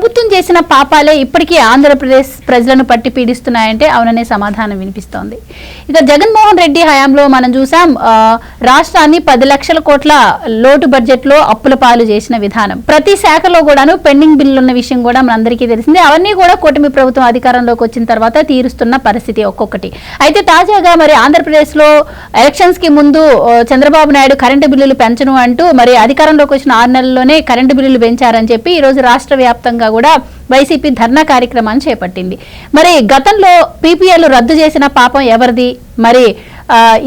ప్రభుత్వం చేసిన పాపాలే ఇప్పటికీ ఆంధ్రప్రదేశ్ ప్రజలను పట్టి పీడిస్తున్నాయంటే అవుననే సమాధానం వినిపిస్తోంది. ఇక జగన్మోహన్ రెడ్డి హయాంలో మనం చూసాం రాష్ట్రాన్ని పది లక్షల కోట్ల లోటు బడ్జెట్లో అప్పుల పాలు చేసిన విధానం. ప్రతి శాఖలో కూడాను పెండింగ్ బిల్లులు ఉన్న విషయం కూడా మనందరికీ తెలిసిందే. అవన్నీ కూడా కూటమి ప్రభుత్వం అధికారంలోకి వచ్చిన తర్వాత తీరుస్తున్న పరిస్థితి ఒక్కొక్కటి. అయితే తాజాగా మరి ఆంధ్రప్రదేశ్లో ఎలక్షన్స్కి ఎలక్షన్స్కి ముందు చంద్రబాబు నాయుడు కరెంటు బిల్లులు పెంచను అంటూ మరి అధికారంలోకి వచ్చిన ఆరు నెలల్లోనే కరెంటు బిల్లులు పెంచారని చెప్పి ఈ రోజు రాష్ట్ర వ్యాప్తంగా కూడా వైసీపీ ధర్నా కార్యక్రమాన్ని చేపట్టింది. మరి గతంలో పీపీఎల్ రద్దు చేసిన పాపం ఎవరిది? మరి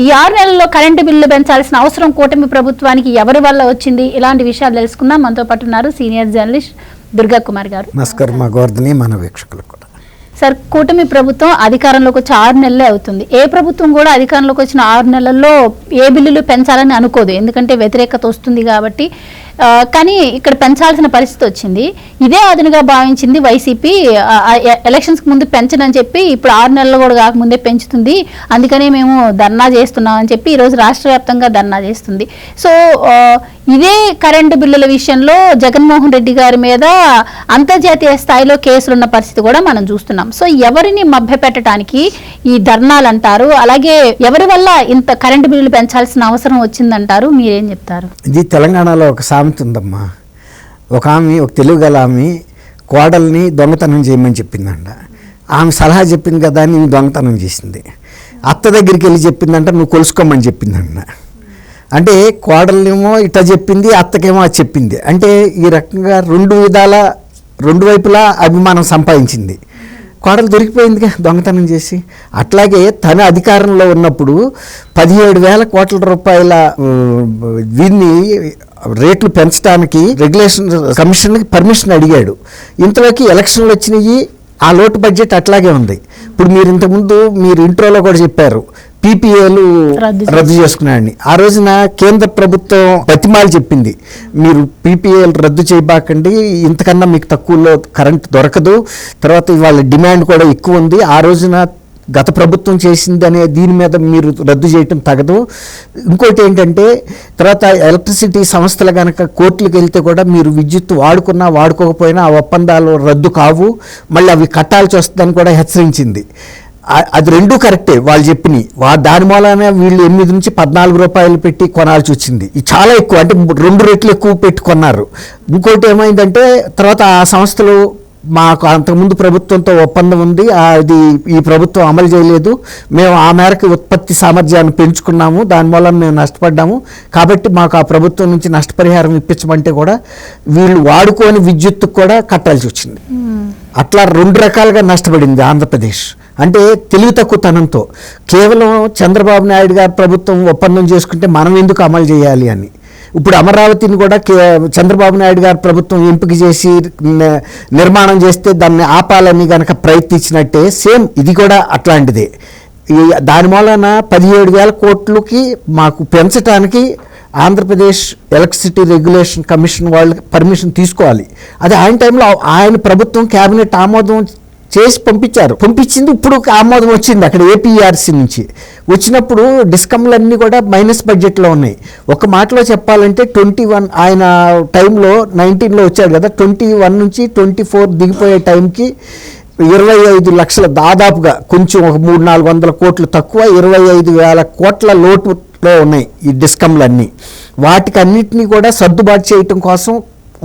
ఈ ఆరు నెలల్లో కరెంటు బిల్లు పెంచాల్సిన అవసరం కూటమి ప్రభుత్వానికి ఎవరి వల్ల వచ్చింది? ఇలాంటి విషయాలు తెలుసుకుందాం. మనతో పాటు ఉన్నారు సీనియర్ జర్నలిస్ట్ దుర్గా కుమార్ గారు. నమస్కారం. మా గోవర్ధని మన వీక్షకులకు కూడా. సార్ కూటమి ప్రభుత్వం అధికారంలోకి వచ్చి ఆరు నెలలే అవుతుంది. ఏ ప్రభుత్వం కూడా అధికారంలోకి వచ్చిన ఆరు నెలల్లో ఏ బిల్లులు పెంచాలని అనుకోదు. ఎందుకంటే వ్యతిరేకత వస్తుంది కాబట్టి కానీ ఇక్కడ పెంచాల్సిన పరిస్థితి వచ్చింది. ఇదే అదునుగా భావించింది వైసీపీ. ఎలక్షన్స్కి ముందు పెంచనని చెప్పి ఇప్పుడు ఆరు నెలలు కూడా కాకముందే పెంచుతుంది. అందుకనే మేము ధర్నా చేస్తున్నాం అని చెప్పి ఈరోజు రాష్ట్ర వ్యాప్తంగా ధర్నా చేస్తుంది. సో ఇదే కరెంటు బిల్లుల విషయంలో జగన్మోహన్ రెడ్డి గారి మీద అంతర్జాతీయ స్థాయిలో కేసులు ఉన్న పరిస్థితి కూడా మనం చూస్తున్నాం. సో ఎవరిని మభ్యపెట్టడానికి ఈ ధర్నాలు అంటారు? అలాగే ఎవరి వల్ల ఇంత కరెంటు బిల్లులు పెంచాల్సిన అవసరం వచ్చిందంటారు? మీరేం చెప్తారు? ఇది తెలంగాణలో ఒక సామెత ఉందమ్మా ఒక ఆమె ఒక తెలుగు గల ఆమె కోడల్ని దొంగతనం చేయమని చెప్పిందంట. ఆమె సలహా చెప్పింది కదా అని దొంగతనం చేసింది. అత్త దగ్గరికి వెళ్ళి చెప్పిందంట నువ్వు కొలుసుకోమని చెప్పిందంట. అంటే కోడలనేమో ఇట్లా చెప్పింది అత్తకేమో అది చెప్పింది. అంటే ఈ రకంగా రెండు విధాల రెండు వైపులా అభిమానం సంపాదించింది. కోడలు దొరికిపోయిందిగా దొంగతనం చేసి. అట్లాగే తన అధికారంలో ఉన్నప్పుడు పదిహేడు వేల కోట్ల రూపాయల దీన్ని రేట్లు పెంచడానికి రెగ్యులేషన్ కమిషన్కి పర్మిషన్ అడిగాడు. ఇంతలోకి ఎలక్షన్లు వచ్చినాయి ఆ లోటు బడ్జెట్ అట్లాగే ఉంది. ఇప్పుడు మీరు ఇంతకుముందు మీరు ఇంట్రోలో కూడా చెప్పారు పీపీఏలు రద్దు చేసుకున్నాడని ఆ రోజున కేంద్ర ప్రభుత్వం బతిమాలు చెప్పింది మీరు పీపీఎల్ రద్దు చేయబాకండి ఇంతకన్నా మీకు తక్కువలో కరెంట్ దొరకదు తర్వాత ఇవాళ డిమాండ్ కూడా ఎక్కువ ఉంది. ఆ రోజున గత ప్రభుత్వం చేసింది అనే దీని మీద మీరు రద్దు చేయటం తగదు. ఇంకోటి ఏంటంటే తర్వాత ఎలక్ట్రిసిటీ సంస్థలు కనుక కోర్టులకు వెళ్తే కూడా మీరు విద్యుత్ వాడుకున్నా వాడుకోకపోయినా ఆ ఒప్పందాలు రద్దు కావు. మళ్ళీ అవి కట్టాల్సి వస్తుందని కూడా హెచ్చరించింది. అది రెండూ కరెక్టే వాళ్ళు చెప్పినాయి. వా దాని మూలనే వీళ్ళు ఎనిమిది నుంచి పద్నాలుగు రూపాయలు పెట్టి కొనాల్సి వచ్చింది. ఇది చాలా ఎక్కువ అంటే రెండు రెట్లు ఎక్కువ పెట్టి కొన్నారు. ఇంకోటి ఏమైందంటే తర్వాత ఆ సంస్థలు మాకు అంతకుముందు ప్రభుత్వంతో ఒప్పందం ఉంది. అది ఈ ప్రభుత్వం అమలు చేయలేదు. మేము ఆ మేరకు ఉత్పత్తి సామర్థ్యాన్ని పెంచుకున్నాము. దాని మూలన మేము నష్టపడ్డాము. కాబట్టి మాకు ఆ ప్రభుత్వం నుంచి నష్టపరిహారం ఇప్పించమంటే కూడా వీళ్ళు వాడుకోని విద్యుత్తు కూడా కట్టాల్సి వచ్చింది. అట్లా రెండు రకాలుగా నష్టపడింది ఆంధ్రప్రదేశ్. అంటే తెలివి తక్కువతనంతో. కేవలం చంద్రబాబు నాయుడు గారు ప్రభుత్వం ఒప్పందం చేసుకుంటే మనం ఎందుకు అమలు చేయాలి అని. ఇప్పుడు అమరావతిని కూడా చంద్రబాబు నాయుడు గారు ప్రభుత్వం ఎంపిక చేసి నిర్మాణం చేస్తే దాన్ని ఆపాలని కనుక ప్రయత్నించినట్టే సేమ్ ఇది కూడా అట్లాంటిదే. దాని మూలన పదిహేడు వేల కోట్లకి మాకు పెంచడానికి ఆంధ్రప్రదేశ్ ఎలక్ట్రిసిటీ రెగ్యులేషన్ కమిషన్ వాళ్ళు పర్మిషన్ తీసుకోవాలి. అదే ఆయన టైంలో ఆయన ప్రభుత్వం క్యాబినెట్ ఆమోదం చేసి పంపించారు. పంపించింది ఇప్పుడు ఆమోదం వచ్చింది అక్కడ ఏపీఆర్సీ నుంచి. వచ్చినప్పుడు డిస్కమ్లన్నీ కూడా మైనస్ బడ్జెట్లో ఉన్నాయి. ఒక మాటలో చెప్పాలంటే ట్వంటీ వన్ ఆయన టైంలో నైన్టీన్లో వచ్చాడు కదా ట్వంటీ వన్ నుంచి ట్వంటీ ఫోర్ దిగిపోయే టైంకి ఇరవై ఐదు లక్షల దాదాపుగా కొంచెం ఒక మూడు నాలుగు వందల కోట్లు తక్కువ ఇరవై ఐదు వేల కోట్ల లోటులో ఉన్నాయి ఈ డిస్కమ్లన్నీ. వాటికి అన్నిటినీ కూడా సర్దుబాటు చేయటం కోసం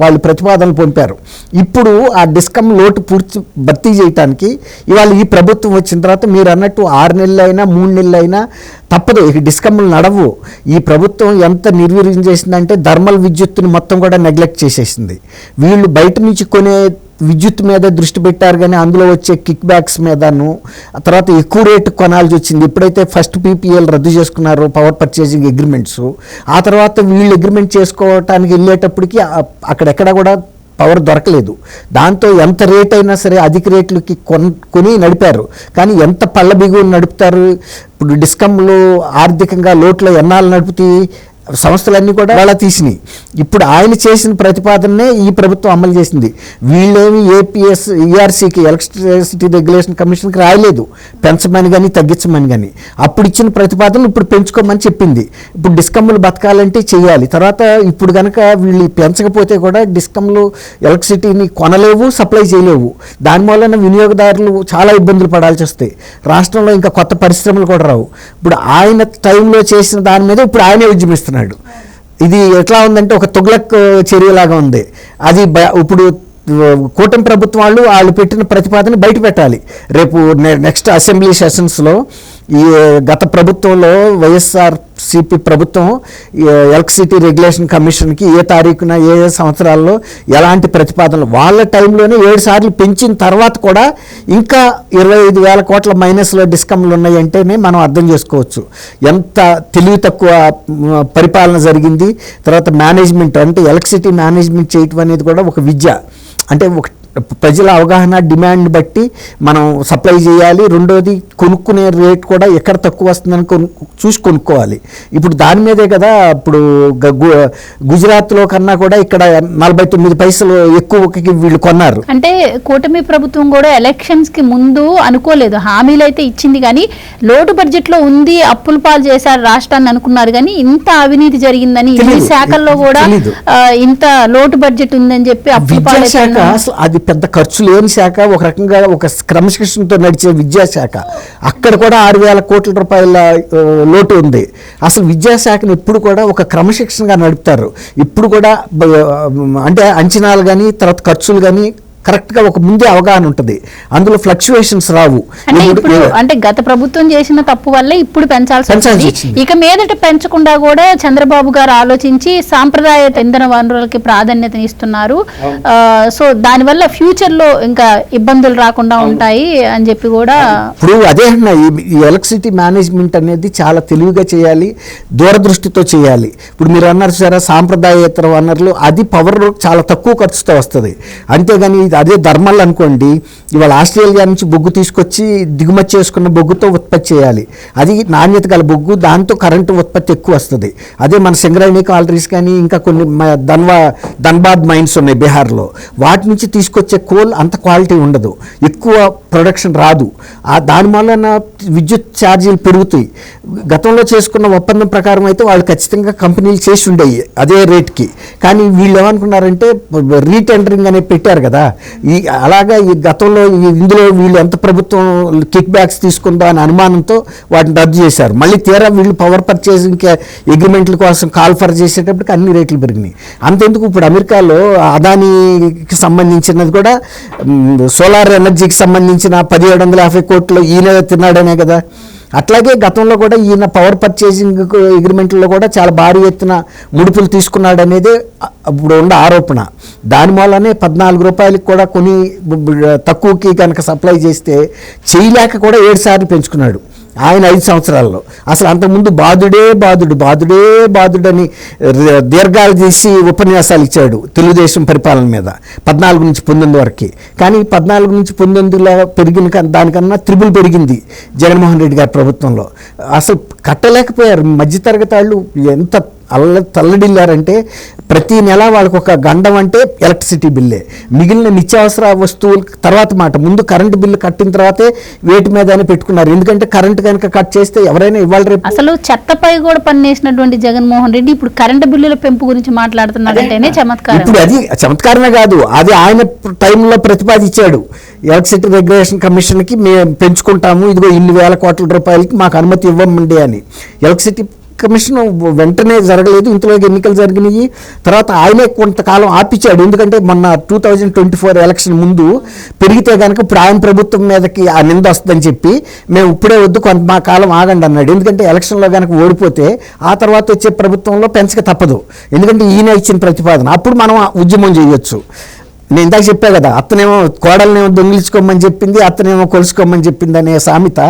వాళ్ళు ప్రతిపాదనలు పంపారు. ఇప్పుడు ఆ డిస్కమ్ లోటు పూర్తి భర్తీ చేయటానికి ఇవాళ ఈ ప్రభుత్వం వచ్చిన తర్వాత మీరు అన్నట్టు ఆరు నెలలైనా మూడు నెలలు అయినా తప్పదు ఇక డిస్కమ్లు నడవు. ఈ ప్రభుత్వం ఎంత నిర్వీర్యం చేసిందంటే థర్మల్ విద్యుత్తుని మొత్తం కూడా నెగ్లెక్ట్ చేసేసింది. వీళ్ళు బయట నుంచి కొనే విద్యుత్ మీద దృష్టి పెట్టారు కానీ అందులో వచ్చే కిక్ బ్యాక్స్ మీదను ఆ తర్వాత ఎక్కువ రేటు కొనాల్సి వచ్చింది. ఎప్పుడైతే ఫస్ట్ పీపీఎల్ రద్దు చేసుకున్నారో పవర్ పర్చేసింగ్ అగ్రిమెంట్స్ ఆ తర్వాత వీళ్ళు అగ్రిమెంట్ చేసుకోవటానికి వెళ్ళేటప్పటికి అక్కడెక్కడ కూడా పవర్ దొరకలేదు. దాంతో ఎంత రేట్ అయినా సరే అధిక రేట్లకి కొన్ కొని నడిపారు. కానీ ఎంత పళ్ళ బిగువు నడుపుతారు? ఇప్పుడు డిస్కంలో ఆర్థికంగా లోట్లో ఎన్నాళ్ళు నడిపితే సంస్థలన్నీ కూడా వాళ్ళ తీసినాయి. ఇప్పుడు ఆయన చేసిన ప్రతిపాదననే ఈ ప్రభుత్వం అమలు చేసింది. వీళ్ళేమి ఏపీఎస్ ఈఆర్సీకి ఎలక్ట్రిసిటీ రెగ్యులేషన్ కమిషన్కి రాయలేదు. పెంచమని కానీ తగ్గించమని కానీ అప్పుడు ఇచ్చిన ప్రతిపాదనలు ఇప్పుడు పెంచుకోమని చెప్పింది. ఇప్పుడు డిస్కమ్లు బతకాలంటే చేయాలి తర్వాత ఇప్పుడు కనుక వీళ్ళు పెంచకపోతే కూడా డిస్కమ్లు ఎలక్ట్రిసిటీని కొనలేవు సప్లై చేయలేవు. దానివల్ల వినియోగదారులు చాలా ఇబ్బందులు పడాల్సి వస్తాయి. రాష్ట్రంలో ఇంకా కొత్త పరిశ్రమలు కూడా రావు. ఇప్పుడు ఆయన టైంలో చేసిన దాని మీద ఇప్పుడు ఆయనే అంటున్నాడు. ఇది ఎట్లా ఉందంటే ఒక తుగ్లక్ చర్యలాగా ఉంది. అది బ- ఇప్పుడు కూటమి ప్రభుత్వం వాళ్ళు వాళ్ళు పెట్టిన ప్రతిపాదన బయట పెట్టాలి. రేపు నెక్స్ట్ అసెంబ్లీ సెషన్స్లో ఈ గత ప్రభుత్వంలో వైఎస్ఆర్ సిపి ప్రభుత్వం ఎలక్ట్రిసిటీ రెగ్యులేషన్ కమిషన్కి ఏ తారీఖున ఏ ఏ సంవత్సరాల్లో ఎలాంటి ప్రతిపాదనలు వాళ్ళ టైంలోనే ఏడు సార్లు పెంచిన తర్వాత కూడా ఇంకా ఇరవై ఐదు వేల కోట్ల మైనస్లో డిస్కమ్లు ఉన్నాయి అంటేనే మనం అర్థం చేసుకోవచ్చు. ఎంత తెలివి తక్కువ పరిపాలన జరిగింది తర్వాత మేనేజ్మెంట్ అంటే ఎలక్ట్రిసిటీ మేనేజ్మెంట్ చేయటం అనేది కూడా ఒక విద్య. అంటే ఒక ప్రజల అవగాహన డిమాండ్ బట్టి మనం సప్లై చేయాలి. రెండోది కొనుక్కునే రేట్ కూడా ఎక్కడ తక్కువ వస్తుందని చూసి కొనుక్కోవాలి. ఇప్పుడు దాని మీదే కదా ఇప్పుడు గుజరాత్లో కన్నా కూడా ఇక్కడ నలభై తొమ్మిది పైసలు ఎక్కువకి వీళ్ళు కొన్నారు. అంటే కూటమి ప్రభుత్వం కూడా ఎలక్షన్స్కి ముందు అనుకోలేదు. హామీలు అయితే ఇచ్చింది కానీ లోటు బడ్జెట్లో ఉంది అప్పుల పాలు చేశారు రాష్ట్రాన్ని అనుకున్నారు కానీ ఇంత అవినీతి జరిగిందని ఇన్ని తెలీదు. శాఖల్లో కూడా ఇంత లోటు బడ్జెట్ ఉందని చెప్పి అప్పుల పాలు అది పెద్ద ఖర్చు లేని శాఖ ఒక రకంగా ఒక క్రమశిక్షణతో నడిచే విద్యాశాఖ. అక్కడ కూడా ఆరు వేల కోట్ల రూపాయల లోటు ఉంది. అసలు విద్యాశాఖను ఎప్పుడు కూడా ఒక క్రమశిక్షణగా నడుపుతారు. ఇప్పుడు కూడా అంటే అంచనాలు కానీ తర్వాత ఖర్చులు కానీ కరెక్ట్గా ఒక ముందే అవగాహన ఉంటుంది. అందులో ఫ్లక్చువేషన్స్ రావు. అంటే గత ప్రభుత్వం చేసిన తప్పు వల్ల ఇప్పుడు పెంచాల్సి. ఇక మీదట పెంచకుండా కూడా చంద్రబాబు గారు ఆలోచించి సాంప్రదాయ ఇంధన వనరులకి ప్రాధాన్యత ఇస్తున్నారు. సో దానివల్ల ఫ్యూచర్లో ఇంకా ఇబ్బందులు రాకుండా ఉంటాయి అని చెప్పి కూడా ఇప్పుడు అదే అన్న ఈ- ఈ ఎలక్ట్రిసిటీ మేనేజ్మెంట్ అనేది చాలా తెలివిగా చేయాలి దూరదృష్టితో చేయాలి. ఇప్పుడు మీరు అన్నారు సరే సాంప్రదాయేతర వనరులు అది పవర్ చాలా తక్కువ ఖర్చుతో వస్తుంది. అంతేగాని ఇది అదే ధర్మల్ అనుకోండి ఇవాళ ఆస్ట్రేలియా నుంచి బొగ్గు తీసుకొచ్చి దిగుమతి చేసుకున్న బొగ్గుతో ఉత్పత్తి చేయాలి. అది నాణ్యత గల బొగ్గు దాంతో కరెంటు ఉత్పత్తి ఎక్కువ వస్తుంది. అదే మన సింగరేణి కాలరీస్ కానీ ఇంకా కొన్ని ధన్వా ధన్బాద్ మైన్స్ ఉన్నాయి బీహార్లో. వాటి నుంచి తీసుకొచ్చే కోల్ అంత క్వాలిటీ ఉండదు. ఎక్కువ ప్రొడక్షన్ రాదు. ఆ దాని వలన విద్యుత్ ఛార్జీలు పెరుగుతాయి. గతంలో చేసుకున్న ఒప్పందం ప్రకారం అయితే వాళ్ళు ఖచ్చితంగా కంపెనీలు చేసి ఉండేవి అదే రేట్కి. కానీ వీళ్ళు ఏమనుకున్నారంటే రీటెండరింగ్ అనేది పెట్టారు కదా. ఈ అలాగా ఈ గతంలో ఈ- ఇందులో వీళ్ళు ఎంత ప్రభుత్వం కిక్ బ్యాక్స్ తీసుకుందా అనే అనుమానంతో వాటిని రద్దు చేశారు. మళ్ళీ తీరా వీళ్ళు పవర్ పర్చేసింగ్ అగ్రిమెంట్ల కోసం కాల్ఫర్ చేసేటప్పటికి అన్ని రేట్లు పెరిగినాయి. అంతెందుకు ఇప్పుడు అమెరికాలో అదానికి సంబంధించినది కూడా సోలార్ ఎనర్జీకి సంబంధించిన పదిహేడు వందల యాభై కోట్లు ఈయన తిన్నాడనే కదా. అట్లాగే గతంలో కూడా ఈయన పవర్ పర్చేసింగ్ అగ్రిమెంట్లో కూడా చాలా భారీ ఎత్తున ముడుపులు తీసుకున్నాడనేది అప్పుడు ఇప్పుడు ఉన్న ఆరోపణ. దాని వల్లనే పద్నాలుగు రూపాయలకి కూడా కొని తక్కువకి కనుక సప్లై చేస్తే చేయలేక కూడా ఏడు సార్లు పెంచుకున్నాడు ఆయన ఐదు సంవత్సరాల్లో. అసలు అంతకుముందు బాధుడే బాధుడు బాధుడే బాధుడని దీర్ఘాలు తీసి ఉపన్యాసాలు ఇచ్చాడు తెలుగుదేశం పరిపాలన మీద పద్నాలుగు నుంచి పంతొమ్మిది వరకు. కానీ పద్నాలుగు నుంచి పంతొమ్మిదిలో పెరిగిన దానికన్నా త్రిబుల్ పెరిగింది జగన్మోహన్ రెడ్డి గారి ప్రభుత్వంలో. అసలు కట్టలేకపోయారు. మధ్యతరగతి వాళ్ళు ఎంత అల్ల తల్లడిల్లారంటే ప్రతి నెల వాళ్ళకి ఒక గండం అంటే ఎలక్ట్రిసిటీ బిల్లే. మిగిలిన నిత్యావసర వస్తువులు తర్వాత మాట ముందు కరెంటు బిల్లు కట్టిన తర్వాతే వేటి మీద పెట్టుకున్నారు. ఎందుకంటే కరెంటు కనుక కట్ చేస్తే ఎవరైనా ఇవాళ రేపు. అసలు చెత్తపై కూడా పన్నేసినటువంటి జగన్మోహన్ రెడ్డి ఇప్పుడు కరెంటు బిల్లుల పెంపు గురించి మాట్లాడుతున్నాడంటేనే చమత్కారం. ఇప్పుడు అది చమత్కారమే కాదు. అది ఆయన టైంలో ప్రతిపాదించాడు. ఎలక్ట్రిసిటీ రెగ్యులేషన్ కమిషన్కి మేము పెంచుకుంటాము. ఇదిగో ఇన్ని వేల కోట్ల రూపాయలకి మాకు అనుమతి ఇవ్వమండి అని. ఎలక్ట్రిసిటీ కమిషన్ వెంటనే జరగలేదు. ఇంతలోకి ఎన్నికలు జరిగినాయి. తర్వాత ఆయనే కొంతకాలం ఆపించాడు ఎందుకంటే మొన్న two thousand twenty four election ముందు పెరిగితే కనుక ఇప్పుడు ఆయన ప్రభుత్వం మీదకి ఆ నింద వస్తుందని చెప్పి మేము ఇప్పుడే వద్దు కొంత మా కాలం ఆగండి అన్నాడు. ఎందుకంటే ఎలక్షన్లో కనుక ఓడిపోతే ఆ తర్వాత వచ్చే ప్రభుత్వంలో పెంచక తప్పదు. ఎందుకంటే ఈయన ఇచ్చిన ప్రతిపాదన. అప్పుడు మనం ఉద్యమం చేయొచ్చు. నేను ఇందాక చెప్పా కదా అతనేమో కోడలనేమో దొంగిలించుకోమని చెప్పింది అతనేమో కొలుసుకోమని చెప్పింది అనే సామెత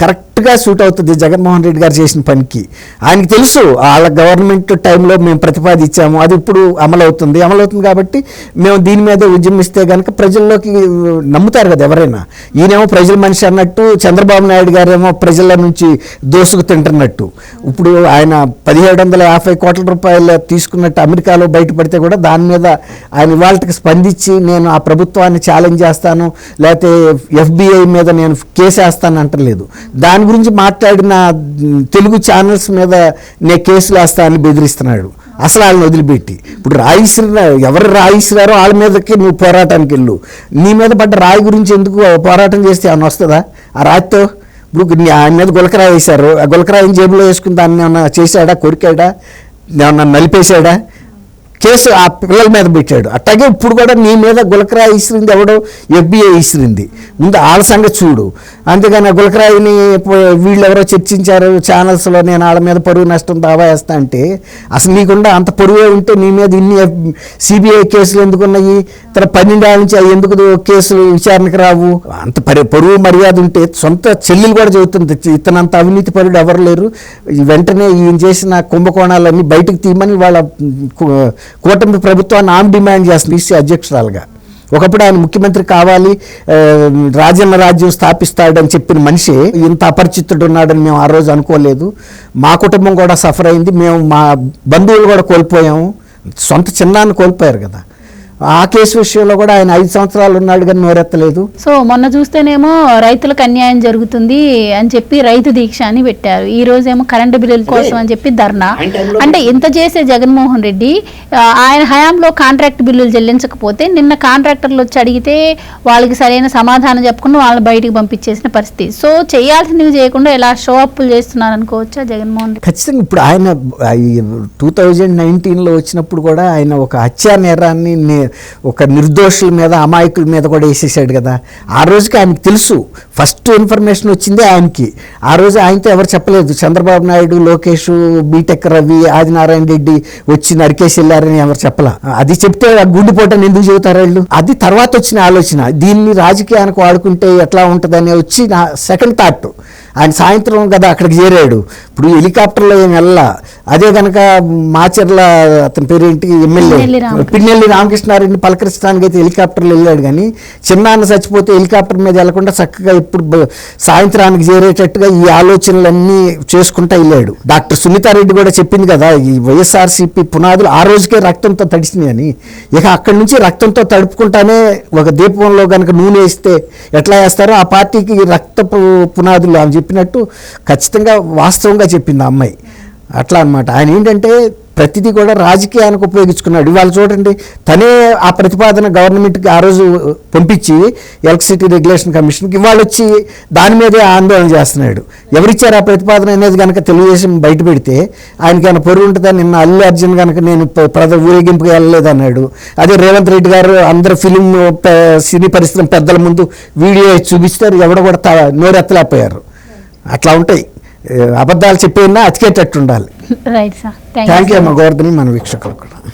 కరెక్ట్గా సూట్ అవుతుంది జగన్మోహన్ రెడ్డి గారు చేసిన పనికి. ఆయనకి తెలుసు వాళ్ళ గవర్నమెంట్ టైంలో మేము ప్రతిపాదించాము అది ఇప్పుడు అమలు అవుతుంది కాబట్టి మేము దీని మీద ఉద్యమిస్తే కనుక ప్రజల్లోకి నమ్ముతారు కదా ఎవరైనా. ఈయనేమో ప్రజల మనిషి అన్నట్టు చంద్రబాబు నాయుడు గారేమో ప్రజల నుంచి దోసుకు తింటున్నట్టు. ఇప్పుడు ఆయన పదిహేడు వందల యాభై కోట్ల రూపాయలు తీసుకున్నట్టు అమెరికాలో బయటపడితే కూడా దాని మీద ఆయన వాళ్ళకి స్పందించి నేను ఆ ప్రభుత్వాన్ని ఛాలెంజ్ చేస్తాను లేకపోతే ఎఫ్బిఐ మీద నేను కేసు వేస్తాను అంటలేదు. దాని గురించి మాట్లాడిన తెలుగు ఛానల్స్ మీద నేను కేసులు వేస్తానని బెదిరిస్తున్నాడు. అసలు వాళ్ళని వదిలిపెట్టి. ఇప్పుడు రాయిసిన ఎవరు రాయిస్తున్నారో వాళ్ళ మీదకి నువ్వు పోరాటానికి వెళ్ళు. నీ మీద పడ్డ రాయి గురించి ఎందుకు పోరాటం చేస్తే ఏమన్నా వస్తుందా? ఆ రాయితో? ఇప్పుడు నీ- ఆయన మీద గులకరాయి వేశారు. ఆ గులకరాయిని జేబులో వేసుకుని దాన్ని ఏమన్నా చేశాడా? కొరికాడా? ఏమన్నా నలిపేశాడా? కేసు ఆ పిల్లల మీద పెట్టాడు. అట్లాగే ఇప్పుడు కూడా నీ మీద గులకరాయి ఇసిరింది ఎవడో? ఎఫ్బిఐ ఇసిరింది. ముందు వాళ్ళ సంగతి చూడు. అంతేగాని ఆ గులకరాయిని వీళ్ళు ఎవరో చర్చించారు ఛానల్స్లో నేను వాళ్ళ మీద పరువు నష్టం దావా వేస్తా అంటే అసలు నీకుండా అంత పరువే ఉంటే నీ మీద ఇన్ని సిబిఐ కేసులు ఎందుకు ఉన్నాయి? తర్వాత పన్నెండేళ్ళ నుంచి అవి ఎందుకు కేసులు విచారణకు రావు? అంత పరి పరువు మర్యాద ఉంటే సొంత చెల్లెలు కూడా చెబుతుంది ఇతనంత అవినీతి పరుడు ఎవరు లేరు. వెంటనే ఈయన చేసిన కుంభకోణాలన్నీ బయటకు తీయమని వాళ్ళ కూటమి ప్రభుత్వాన్ని ఆమె డిమాండ్ చేస్తుంది ఈసీ అధ్యక్షురాలుగా. ఒకప్పుడు ఆయన ముఖ్యమంత్రి కావాలి రాజన్న రాజ్యం స్థాపిస్తాడని చెప్పిన మనిషి ఇంత అపరిచితుడు ఉన్నాడని మేము ఆ రోజు అనుకోలేదు. మా కుటుంబం కూడా సఫర్ అయింది. మేము మా బంధువులు కూడా కోల్పోయాము. సొంత చిన్నాన్ని కోల్పోయారు కదా. ఆ కేసు విషయంలో కూడా ఆయన ఐదు సంవత్సరాలు ఉన్నాడు కానీ నోరెత్తలేదు. సో మొన్న చూస్తేనేమో రైతులకు అన్యాయం జరుగుతుంది అని చెప్పి రైతు దీక్ష అని పెట్టారు. ఈ రోజేమో కరెంటు బిల్లుల కోసం అని చెప్పి ధర్నా. అంటే ఇంత చేసే జగన్మోహన్ రెడ్డి ఆయన హయాంలో కాంట్రాక్ట్ బిల్లులు చెల్లించకపోతే నిన్న కాంట్రాక్టర్లు వచ్చి అడిగితే వాళ్ళకి సరైన సమాధానం చెప్పుకుని వాళ్ళని బయటికి పంపించేసిన పరిస్థితి. సో చేయాల్సినవి చేయకుండా ఇలా షో అప్పులు చేస్తున్నారు అనుకోవచ్చా జగన్మోహన్ రెడ్డి? ఖచ్చితంగా ఇప్పుడు ఆయన టూ థౌజండ్ నైన్టీన్లో వచ్చినప్పుడు కూడా ఆయన ఒక హత్యా నేరాన్ని ఒక నిర్దోషుల మీద అమాయకుల మీద కూడా వేసేసాడు కదా. ఆ రోజుకి ఆయనకి తెలుసు. ఫస్ట్ ఇన్ఫర్మేషన్ వచ్చిందే ఆయనకి. ఆ రోజు ఆయనతో ఎవరు చెప్పలేదు. చంద్రబాబు నాయుడు లోకేష్ బీటెక్ రవి ఆదినారాయణ రెడ్డి వచ్చి నరికేసి వెళ్ళారని ఎవరు చెప్పలా. అది చెప్తే ఆ గుండెపోటని ఎందుకు చెబుతారు వాళ్ళు? అది తర్వాత వచ్చిన ఆలోచన. దీన్ని రాజకీయానికి వాడుకుంటే ఎట్లా ఉంటుందని వచ్చి నా సెకండ్ థాట్ ఆయన సాయంత్రం కదా అక్కడికి చేరాడు. ఇప్పుడు హెలికాప్టర్లో ఏం వెళ్ళా అదే కనుక మాచర్ల అతని పేరేంటి? పిన్నెల్లి ఎమ్మెల్యే. పిన్నెల్లి రామకృష్ణారెడ్డిని పలకరించడానికి అయితే హెలికాప్టర్లో వెళ్ళాడు కానీ చిన్నాన్న చచ్చిపోతే హెలికాప్టర్ మీద వెళ్ళకుండా చక్కగా ఇప్పుడు సాయంత్రానికి చేరేటట్టుగా ఈ ఆలోచనలన్నీ చేసుకుంటా వెళ్ళాడు. డాక్టర్ సునీతారెడ్డి కూడా చెప్పింది కదా ఈ వైఎస్ఆర్సీపీ పునాదులు ఆ రోజుకే రక్తంతో తడిసినాయి అని. ఇక అక్కడి నుంచి రక్తంతో తడుపుకుంటానే ఒక దీపంలో కనుక నూనె వేస్తే ఎట్లా వేస్తారో ఆ పార్టీకి రక్తపు పునాదులు ఆమె చెప్పినట్టు ఖచ్చితంగా వాస్తవంగా చెప్పింది ఆ అమ్మాయి. అట్లా అనమాట ఆయన ఏంటంటే ప్రతిదీ కూడా రాజకీయానికి ఉపయోగించుకున్నాడు. ఇవాళ చూడండి తనే ఆ ప్రతిపాదన గవర్నమెంట్కి ఆ రోజు పంపించి ఎలక్ట్రిసిటీ రెగ్యులేషన్ కమిషన్కి ఇవాళ వచ్చి దాని మీదే ఆందోళన చేస్తున్నాడు. ఎవరిచ్చారు ఆ ప్రతిపాదన అనేది కనుక తెలుగుదేశం బయట పెడితే ఆయనకి పొరుగు ఉంటుందని నిన్న అల్లు అర్జున్ కనుక నేను ప- ప్రద ఊరేగింపుకి వెళ్ళలేదన్నాడు. అదే రేవంత్ రెడ్డి గారు అందరు ఫిలిం సినీ పరిశ్రమ పెద్దల ముందు వీడియో చూపిస్తారు. ఎవడ కూడా తా- నోరెత్తలేకపోయారు. అట్లా ఉంటాయి. అబద్ధాలు చెప్పేనా అతికేటట్టు ఉండాలి. థ్యాంక్ యూ అమ్మ. గోవర్ధని మన వీక్షకులు కూడా.